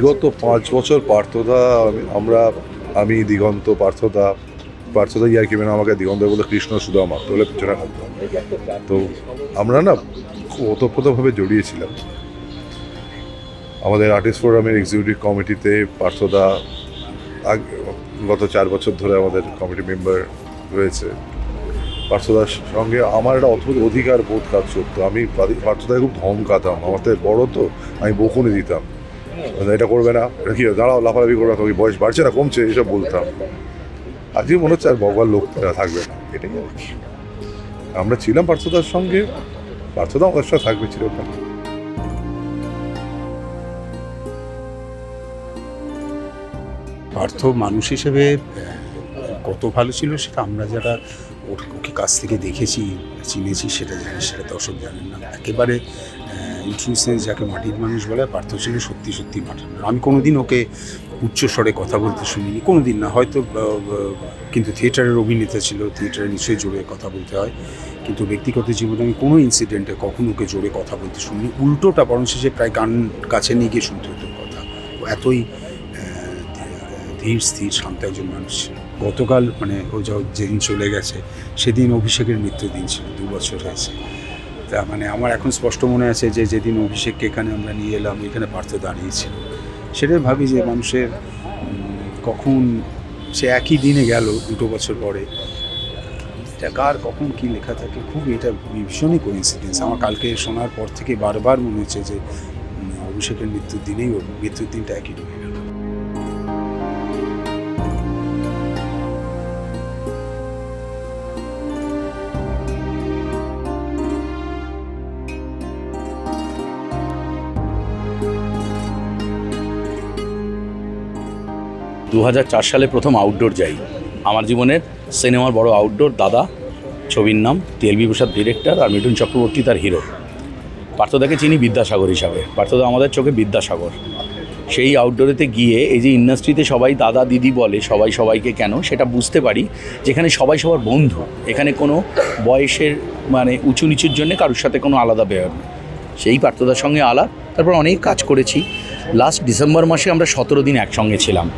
বিগত পাঁচ বছর পার্থদা, আমরা, আমি, দিগন্ত, পার্থদা পার্থদা ইয়ার্কি মানে আমাকে দিগন্ত বলে কৃষ্ণ সুদামা বলে পিছনে তো আমরা না খুব ওতপ্রোতভাবে জড়িয়েছিলাম। আমাদের আর্টিস্ট ফোরামের এক্সিকিউটিভ কমিটিতে পার্থদা গত চার বছর ধরে আমাদের কমিটি মেম্বার রয়েছে। পার্থদার সঙ্গে আমার একটা অদ্ভুত অধিকার বোধ কাজ করতো। আমি পার্থদাকে খুব ধমকাতাম। থেকে বড় তো, আমি বকুনি দিতাম। এটা করবে না। এটা কি, দাঁড়াও, লাফালাফি করবে না বয়স বাড়ছে না কমছে? এসব বলতাম। আজকে মনে হচ্ছে, আর ভগবান লোক থাকবে না। এটাই আর কি। আমরা ছিলাম পার্থদার সঙ্গে, পার্থদা আমাদের সাথে থাকবে চিরকাল। পার্থ মানুষ হিসেবে কত ভালো ছিল সেটা আমরা যারা ওর কাছ থেকে দেখেছি, চিনেছি, সেটা জানি, সেটা দর্শক জানেন না। একেবারে ইন্ট্রুসেন্স যাকে মাটির মানুষ বলে পার্থ ছিল সত্যি সত্যি মাটির আমি কোনোদিন ওকে উচ্চ স্বরে কথা বলতে শুনিনি কোনো দিন না। হয়তো কিন্তু থিয়েটারের অভিনেতা ছিল, থিয়েটারে নিশ্চয়ই জোরে কথা বলতে হয়। কিন্তু ব্যক্তিগত জীবনে আমি কোনো ইনসিডেন্টে কখনো ওকে জোরে কথা বলতে শুনিনি। উল্টোটা বরং সে প্রায় গান কাছে নিয়ে গিয়ে শুনতে হতো কথা। ও এতই ধীর, স্থির, শান্ত একজন মানুষ ছিল। গতকাল মানে ও যেদিন চলে গেছে, সেদিন অভিষেকের মৃত্যুদিন ছিল, দু বছর হয়েছে। তা মানে আমার এখন স্পষ্ট মনে আছে যে যেদিন অভিষেককে এখানে আমরা নিয়ে এলাম, এখানে পার্থ দাঁড়িয়েছিল। সেটাই ভাবি যে মানুষের কখন সে একই দিনে গেল দুটো বছর পরে। এটা কার, কখন কি লেখা থাকে, খুব এটা ভীষণই কোইন্সিডেন্স আমার কালকে শোনার পর থেকে বারবার মনে হচ্ছে যে অভিষেকের মৃত্যুর দিনেই মৃত্যুর দিনটা একই রয়ে গেল। দু হাজার চার সালে প্রথম আউটডোর যাই। আমার জীবনের সিনেমার বড় আউটডোর দাদা, ছবির নাম টিএলবি প্রসাদ ডিরেক্টর আর মিঠুন চক্রবর্তী তার হিরো পার্থদাকে চিনি বিদ্যাসাগর হিসাবে। পার্থদা আমাদের চোখে বিদ্যাসাগর। সেই আউটডোরেতে গিয়ে এই যে ইন্ডাস্ট্রিতে সবাই দাদা, দিদি বলে, সবাই সবাইকে কেন, সেটা বুঝতে পারি। যেখানে সবাই সবার বন্ধু, এখানে কোনো বয়সের মানে উঁচু নিচুর জন্য কারোর সাথে কোনো আলাদা বেয়ার নেই। সেই পার্থদার সঙ্গে আলাপ, তারপর অনেক কাজ করেছি। লাস্ট ডিসেম্বর মাসে আমরা সতেরো দিন একসঙ্গে ছিলাম।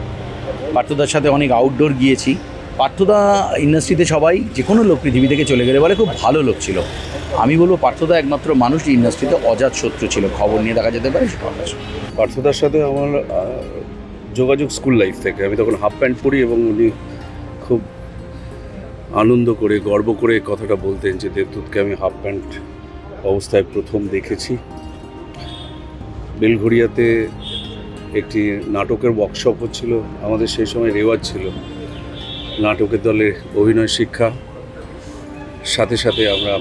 পার্থদার সাথে অনেক আউটডোর গিয়েছি। পার্থদা ইন্ডাস্ট্রিতে সবাই যে কোনো লোক পৃথিবী থেকে চলে গেলে বলে, খুব ভালো লোক ছিল। আমি বলব পার্থদা একমাত্র মানুষ ইন্ডাস্ট্রিতে অজাত শত্রু ছিল। খবর নিয়ে দেখা যেতে পারে। পার্থদার সাথে আমার যোগাযোগ স্কুল লাইফ থেকে। আমি তখন হাফ প্যান্ট পরি এবং উনি খুব আনন্দ করে, গর্ব করে কথাটা বলতেন যে, দেবদূতকে আমি হাফ প্যান্ট অবস্থায় প্রথম দেখেছি। বেলঘড়িয়াতে একটি নাটকের ওয়ার্কশপ হচ্ছিল আমাদের সেই সময় রেওয়াজ ছিল। নাটকের দলে অভিনয় শিক্ষা, সাথে সাথে আমরা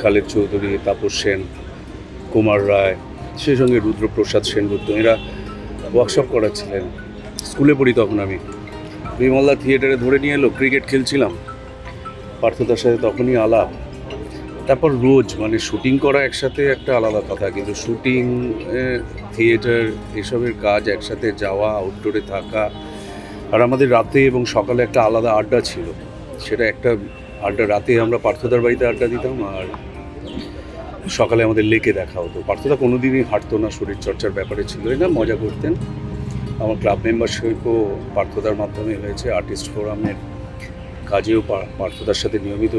খালেদ চৌধুরী, তাপস সেন, কুমার রায়, সেই সঙ্গে রুদ্রপ্রসাদ সেনগুপ্ত, এরা ওয়ার্কশপ করাচ্ছিলেন। স্কুলে পড়ি তখন আমি। বিমলদা থিয়েটারে ধরে নিয়ে এলো ক্রিকেট খেলছিলাম। পার্থতার সাথে তখনই আলাপ। তারপর রোজ মানে শুটিং করা একসাথে একটা আলাদা কথা, কিন্তু শুটিং থিয়েটার এসবের কাজ একসাথে যাওয়া আউটডোরে থাকা। আর আমাদের রাতে এবং সকালে একটা আলাদা আড্ডা ছিল। সেটা একটা আড্ডা, রাতে আমরা পার্থদার বাড়িতে আড্ডা দিতাম আর সকালে আমাদের লেকে দেখা হতো। পার্থদা কোনোদিনই হাঁটতো না শরীরচর্চার ব্যাপারে ছিল না, মজা করতেন। আমার ক্লাব মেম্বারশিপও পার্থদার মাধ্যমে হয়েছে আর্টিস্ট ফোরামের কাজেও পার্থদার সাথে নিয়মিত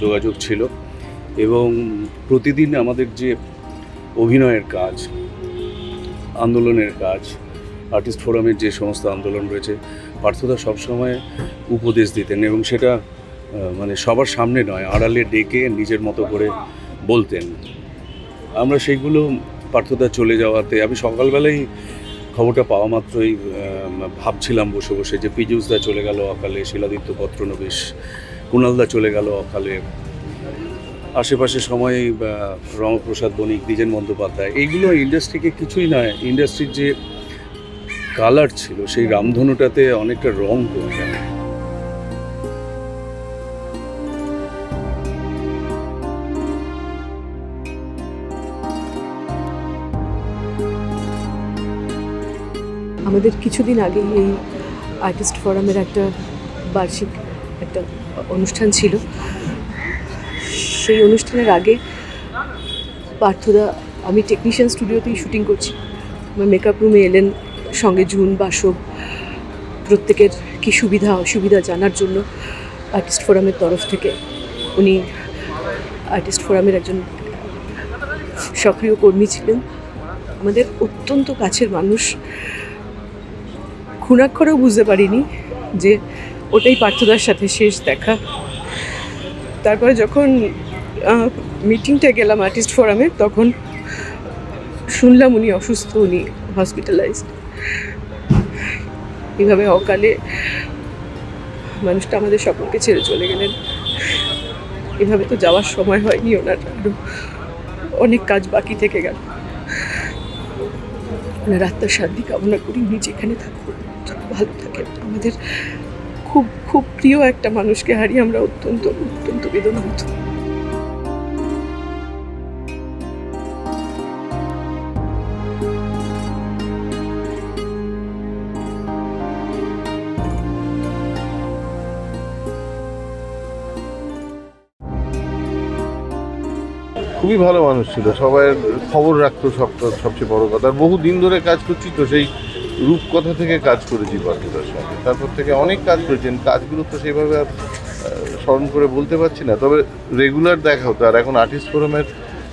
যোগাযোগ ছিল। এবং প্রতিদিন আমাদের যে অভিনয়ের কাজ আন্দোলনের কাজ। আর্টিস্ট ফোরামের যে সমস্ত আন্দোলন রয়েছে, পার্থদা সবসময় উপদেশ দিতেন এবং সেটা মানে সবার সামনে নয়, আড়ালে ডেকে নিজের মতো করে বলতেন। আমরা সেইগুলো পার্থদা চলে যাওয়াতে আমি সকালবেলাই খবরটা পাওয়া মাত্রই ভাবছিলাম বসে বসে যে পীযুষদা চলে গেল অকালে, শিলাদিত্য পত্রনবিশ, কুণালদা চলে গেল অকালে। আশেপাশে সময় রমপ্রসাদ বণিক, দ্বিজেন বন্দ্যোপাধ্যায়, এইগুলো ইন্ডাস্ট্রিকে কিছুই নয়। ইন্ডাস্ট্রির যে কালার ছিল, সেই রামধনুটাতে অনেকটা রং কমে গেল আমাদের কিছুদিন আগেই এই আর্টিস্ট ফোরামের একটা বার্ষিক একটা অনুষ্ঠান ছিল। সেই অনুষ্ঠানের আগে পার্থদা, আমি টেকনিশিয়ান স্টুডিওতেই শুটিং করছি। আমার মেকআপ রুমে এলেন সঙ্গে জুন, বাসব, প্রত্যেকের কী সুবিধা, অসুবিধা জানার জন্য আর্টিস্ট ফোরামের তরফ থেকে। উনি আর্টিস্ট ফোরামের একজন সক্রিয় কর্মী ছিলেন। আমাদের অত্যন্ত কাছের মানুষ। খুনাক্ষরেও বুঝতে পারিনি যে ওটাই পার্থদার সাথে শেষ দেখা। তারপরে যখন মিটিংটা গেলাম আর্টিস্ট ফোরামে তখন শুনলাম উনি অসুস্থ, উনি হসপিটালাইজড এইভাবে অকালে মানুষটা আমাদের সকলকে ছেড়ে চলে গেলেন। এভাবে তো যাওয়ার সময় হয়নি ওনার। আরও অনেক কাজ বাকি থেকে গেল। ওনার আত্মার শান্তি কামনা করি, উনি যেখানে থাকুন ভালো থাকেন। আমাদের খুব খুব প্রিয় একটা মানুষকে হারিয়ে আমরা অত্যন্ত অত্যন্ত বেদনা বেদনাহত। খুবই ভালো মানুষ ছিল। সবাই খবর রাখতো সব সবচেয়ে বড় কথা। আর বহু দিন ধরে কাজ করছি তো সেই রূপকথা থেকে কাজ করেছি পার্থদার সঙ্গে। তারপর থেকে অনেক কাজ করেছেন কাজগুলো তো সেইভাবে আর স্মরণ করে বলতে পারছি না। তবে রেগুলার দেখা হতো। আর এখন আর্টিস্ট ফোরামের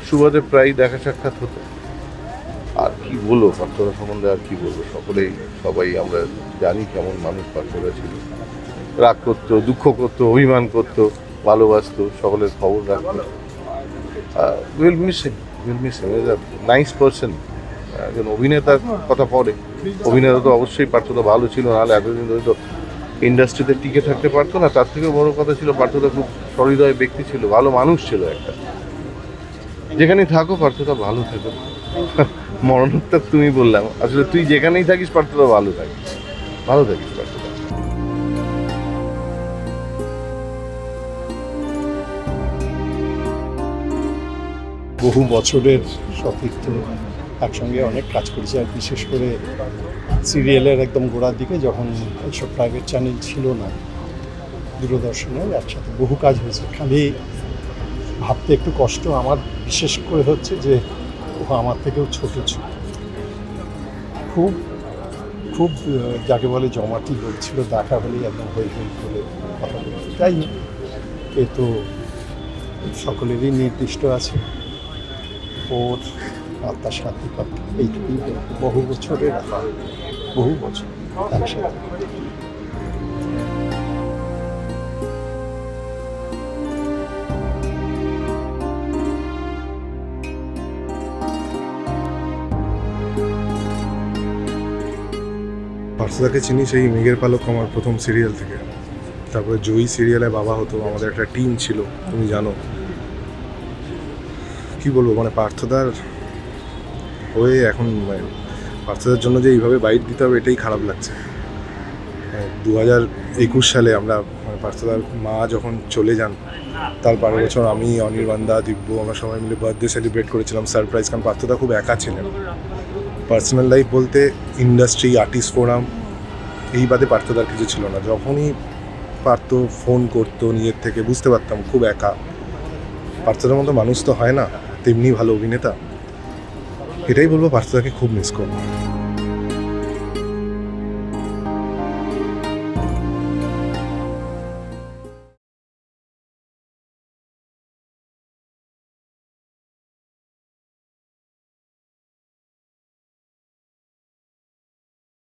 সুবাদে প্রায় দেখা সাক্ষাৎ হতো। আর কি বলব? পার্থদা সম্বন্ধে আর কি বলব? সকলেই, সবাই আমরা জানি কেমন মানুষ পার্থদা ছিল। রাগ করতো, দুঃখ করতো, অভিমান করতো, ভালোবাসতো, সকলের খবর রাখতো। Will miss him will miss him is a একজন অভিনেতার কথা পরে। অভিনেতা তো অবশ্যই পার্থদা ভালো ছিল, নাহলে এতদিন ধরে তো ইন্ডাস্ট্রিতে টিকে থাকতে পারতো না। তার থেকেও বড় কথা ছিল পার্থদা খুব সহৃদয় ব্যক্তি ছিল, ভালো মানুষ ছিল একটা। যেখানেই থাকো পার্থদা ভালো থেকো। মরণোত্তর তুমি বললাম। আসলে তুই যেখানেই থাকিস পার্থদা ভালো থাকিস। ভালো থাকিস পার্থদা বহু বছরের সতীর্থ একসঙ্গে অনেক কাজ করেছি, আর বিশেষ করে সিরিয়ালের একদম গোড়ার দিকে যখন এইসব প্রাইভেট চ্যানেল ছিল না দূরদর্শনের একসাথে বহু কাজ হয়েছে। খালি ভাবতে একটু কষ্ট, আমার বিশেষ করে হচ্ছে যে ও আমার থেকেও ছোট ছিল। খুব খুব যাকে বলে জমাটি লোক দেখা হলেই একদম হই হই করে কথা বলতো। তাই এ তো সকলেরই নির্দিষ্ট আছে। ওর পাক এইটুকুই বলব। বহু বছরের বহু বছর একসাথে। পার্থদাকে চিনি, সেই মেঘের পালক আমার প্রথম সিরিয়াল থেকে। তারপরে জয়ী সিরিয়ালে বাবা হতো, আমাদের একটা টিম ছিল, তুমি জানো। কি বলব মানে পার্থদার হয়ে এখন মানে পার্থদার জন্য যে এইভাবে বাইট দিতে হবে, এটাই খারাপ লাগছে। দু হাজার একুশ সালে আমরা মানে পার্থদার মা যখন চলে যান, তার পরের বছর আমি অনির্বাণদা দিব্য, আমরা সবাই মিলে বার্থডে সেলিব্রেট করেছিলাম সারপ্রাইজ কারণ পার্থদা খুব একা ছিলেন। পার্সোনাল লাইফ বলতে ইন্ডাস্ট্রি আর্টিস্ট ফোরাম এই বাদে পার্থদার কিছু ছিল না। যখনই পারতো ফোন করতো, নিজের থেকে, বুঝতে পারতাম খুব একা। পার্থদার মতো মানুষ তো হয় না। তেমনি ভালো অভিনেতা এটাই বলব পার্থদাকে খুব মিস করব।